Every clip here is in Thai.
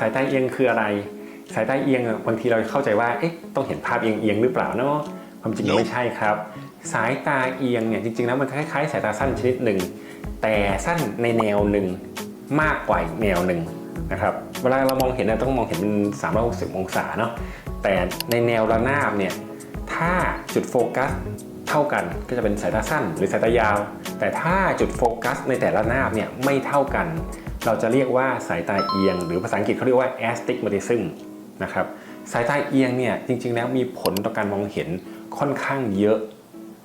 สายตาเอียงคืออะไร สายตาเอียงบางทีเราเข้าใจว่าเอ๊ะต้องเห็นภาพเอียงเอียงๆหรือเปล่าเนาะความจริงไม่ใช่ครับ สายตาเอียงเนี่ยจริงๆแล้วมันคล้ายๆ สายตาสั้นชนิดหนึ่งแต่สั้นในแนวหนึ่งมากกว่าแนวหนึ่งนะครับเวลาเรามองเห็นเนี่ยต้องมองเห็นเป็น360 องศาเนาะแต่ในแนวระนาบเนี่ยถ้าจุดโฟกัสเท่ากันก็จะเป็นสายตาสั้นหรือสายตายาว แต่ถ้าจุดโฟกัสในแต่ละนาบเนี่ยไม่เท่ากัน เราจะเรียกว่าสายตาเอียง หรือภาษาอังกฤษเขาเรียกว่า astigmatism นะครับสายตาเอียงเนี่ยจริง ๆ แล้วมีผลต่อการมองเห็นค่อนข้างเยอะ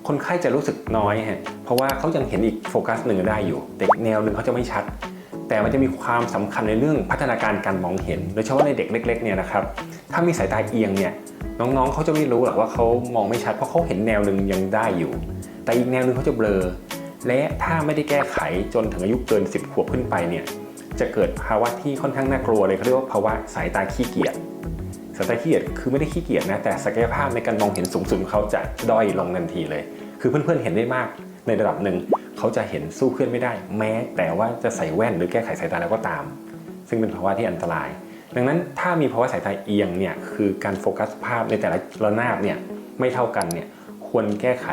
คนไข้จะรู้สึกน้อยฮะเพราะว่าเขายังเห็นอีกโฟกัสหนึ่งได้อยู่ แต่แนวหนึ่งเขาจะไม่ชัด แต่มันจะมีความสำคัญในเรื่องพัฒนาการการมองเห็น โดยเฉพาะในเด็กเล็กๆเนี่ยนะครับถ้ามีสายตาเอียงเนี่ยน้องๆเขาจะไม่รู้หรอกว่าเขามองไม่ชัดเพราะเขาเห็นแนวหนึ่งยังได้อยู่ แต่อีกแนวหนึ่งเขาจะเบลอและถ้าไม่ได้แก้ไขจนถึงอายุเกิน 10 ขวบขึ้นไปเนี่ย จะเกิดภาวะที่ค่อนข้างน่ากลัวเลยเขาเรียกว่าภาวะสายตาขี้เกียจสายตาขี้เกียจคือไม่ได้ขี้เกียจนะแต่ศักยภาพในการมองเห็นสูงสุดของเขาจะด้อยลงทันทีเลย คือเพื่อนๆเห็นได้มากในระดับหนึ่งเขาจะเห็นสู้เพื่อนไม่ได้ แม้ แต่ว่าจะใส่แว่นหรือแก้ไขสายตาแล้วก็ตาม ซึ่งเป็นภาวะที่อันตราย ดังนั้นถ้ามีภาวะสายตาเอียงเนี่ยคือการโฟกัสภาพในแต่ละระนาบเนี่ยไม่เท่ากันเนี่ยควรแก้ไข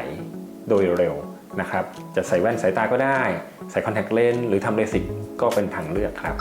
โดยเร็ว นะครับ จะใส่แว่นสายตาก็ได้ ใส่คอนแทคเลนส์หรือทำเลสิกก็เป็นทางเลือกครับ